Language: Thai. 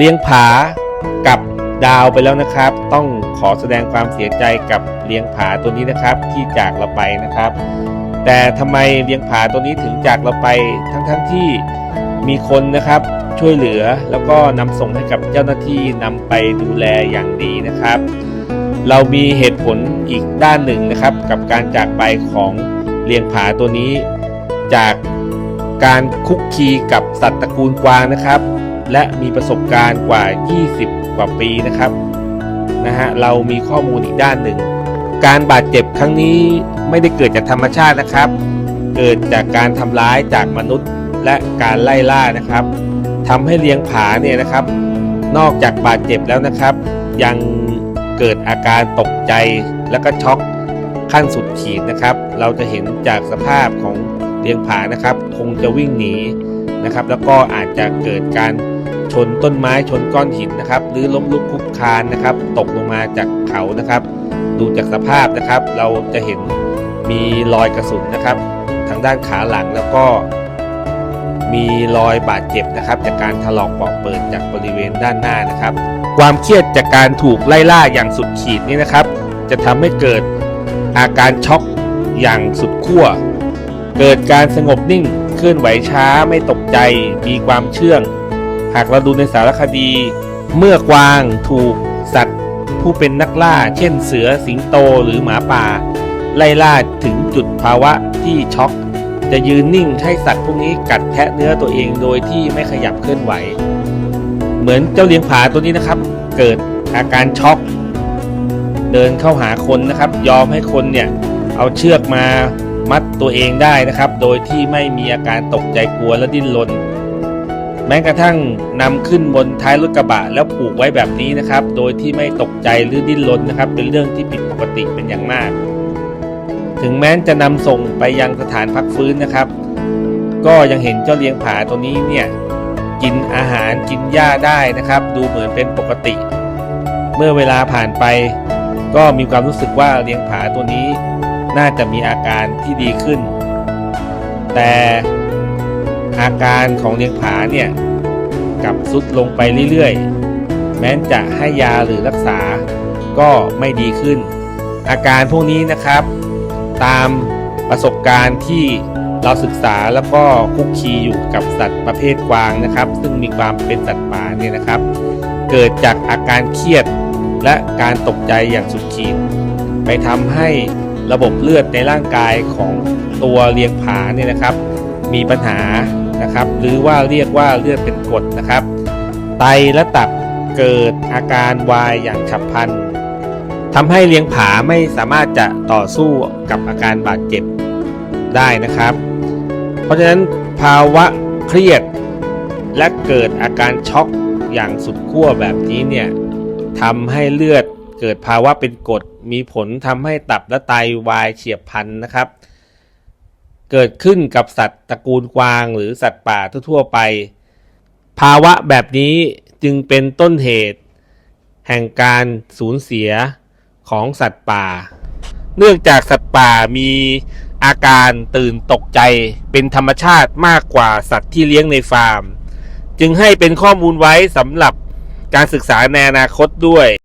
เลี้ยงผากับดาวไปแล้วนะครับ ต้องขอแสดงความเสียใจกับเลี้ยงผาตัวนี้นะครับ ที่จากเราไปนะครับ แต่ทำไมเลี้ยงผาตัวนี้ถึงจากเราไปทั้งๆทที่มีคนนะครับช่วยเหลือแล้วก็นำส่งให้กับเจ้าหน้าที่นำไปดูแลอย่างดีนะครับ เรามีเหตุผลอีกด้านหนึ่งนะครับ กับการจากไปของเลี้ยงผาตัวนี้ จากการคุกคีกับสัตว์ตระกูลกวางนะครับ และมีประสบการณ์กว่า 20 กว่าปีนะครับนะฮะเรามีข้อมูลอีกด้านหนึ่ง การบาดเจ็บครั้งนี้ไม่ได้เกิดจากธรรมชาตินะครับ เกิดจากการทำร้ายจากมนุษย์และการไล่ล่านะครับทำให้เลี้ยงผาเนี่ยนะครับ นอกจากบาดเจ็บแล้วนะครับ ยังเกิดอาการตกใจและก็ช็อกขั้นสุดขีดนะครับ เราจะเห็นจากสภาพของเลี้ยงผานะครับ คงจะวิ่งหนีนะครับ แล้วก็อาจจะเกิดการ ชนต้นไม้ชนก้อนหินนะครับ หรือล้มลุกคลุกคลานนะครับ ตกลงมาจากเขานะครับ ดูจากสภาพนะครับ เราจะเห็นมีรอยกระสุนนะครับ ทางด้านขาหลังแล้วก็มีรอยบาดเจ็บนะครับ จากการถลอกปอกเปิดจากบริเวณด้านหน้านะครับ ความเครียดจากการถูกไล่ล่าอย่างสุดขีดนี่นะครับ จะทำให้เกิดอาการช็อกอย่างสุดขั้ว เกิดการสงบนิ่ง เคลื่อนไหวช้าไม่ตกใจ มีความเชื่อง หากเราดูในสารคดี เมื่อกวางถูกสัตว์ผู้เป็นนักล่า เช่นเสือสิงโตหรือหมาป่า ไล่ล่าถึงจุดภาวะที่ช็อก จะยืนนิ่งให้สัตว์พวกนี้กัดแทะเนื้อตัวเองโดยที่ไม่ขยับเคลื่อนไหว เหมือนเจ้าเลี้ยงผาตัวนี้นะครับ เกิดอาการช็อกเดินเข้าหาคนนะครับ ยอมให้คนเนี่ยเอาเชือกมามัดตัวเองได้นะครับ โดยที่ไม่มีอาการตกใจกลัวและดิ้นรน แม้กระทั่งนำขึ้นบนท้ายรถกระบะแล้วผูกไว้แบบนี้นะครับ โดยที่ไม่ตกใจหรือดิ้นรนนะครับ เป็นเรื่องที่ผิดปกติเป็นอย่างมาก ถึงแม้จะนำส่งไปยังสถานพักฟื้นนะครับ ก็ยังเห็นเจ้าเลี้ยงผาตัวนี้เนี่ยกินอาหารกินหญ้าได้นะครับ ดูเหมือนเป็นปกติ เมื่อเวลาผ่านไป ก็มีความรู้สึกว่าเลี้ยงผาตัวนี้น่าจะมีอาการที่ดีขึ้น แต่ อาการของเลี้ยงผาเนี่ยกับซุดลงไปเรื่อยๆ แม้จะให้ยาหรือรักษาก็ไม่ดีขึ้น อาการพวกนี้นะครับ ตามประสบการณ์ที่เราศึกษาแล้วก็คุกคีอยู่กับสัตว์ประเภทกวางนะครับ ซึ่งมีความเป็นสัตว์ป่าเนี่ยนะครับ เกิดจากอาการเครียดและการตกใจอย่างสุดขีด ไปทำให้ระบบเลือดในร่างกายของตัวเลี้ยงผาเนี่ยนะครับ มีปัญหา นะครับ หรือว่าเรียกว่าเลือดเป็นกรดนะครับ ไตและตับเกิดอาการวายอย่างฉับพลันทำให้เลี้ยงผาไม่สามารถจะต่อสู้กับอาการบาดเจ็บได้นะครับ เพราะฉะนั้นภาวะเครียดและเกิดอาการช็อกอย่างสุดขั้วแบบนี้เนี่ยทำให้เลือดเกิดภาวะเป็นกรดมีผลทำให้ตับและไตวายเฉียบพลันนะครับ เกิดขึ้นกับสัตว์ตระกูลกวางหรือสัตว์ป่าทั่วๆไป ภาวะแบบนี้จึงเป็นต้นเหตุ แห่งการสูญเสียของสัตว์ป่า เนื่องจากสัตว์ป่ามีอาการตื่นตกใจเป็นธรรมชาติมากกว่าสัตว์ที่เลี้ยงในฟาร์ม จึงให้เป็นข้อมูลไว้สำหรับการศึกษาในอนาคตด้วย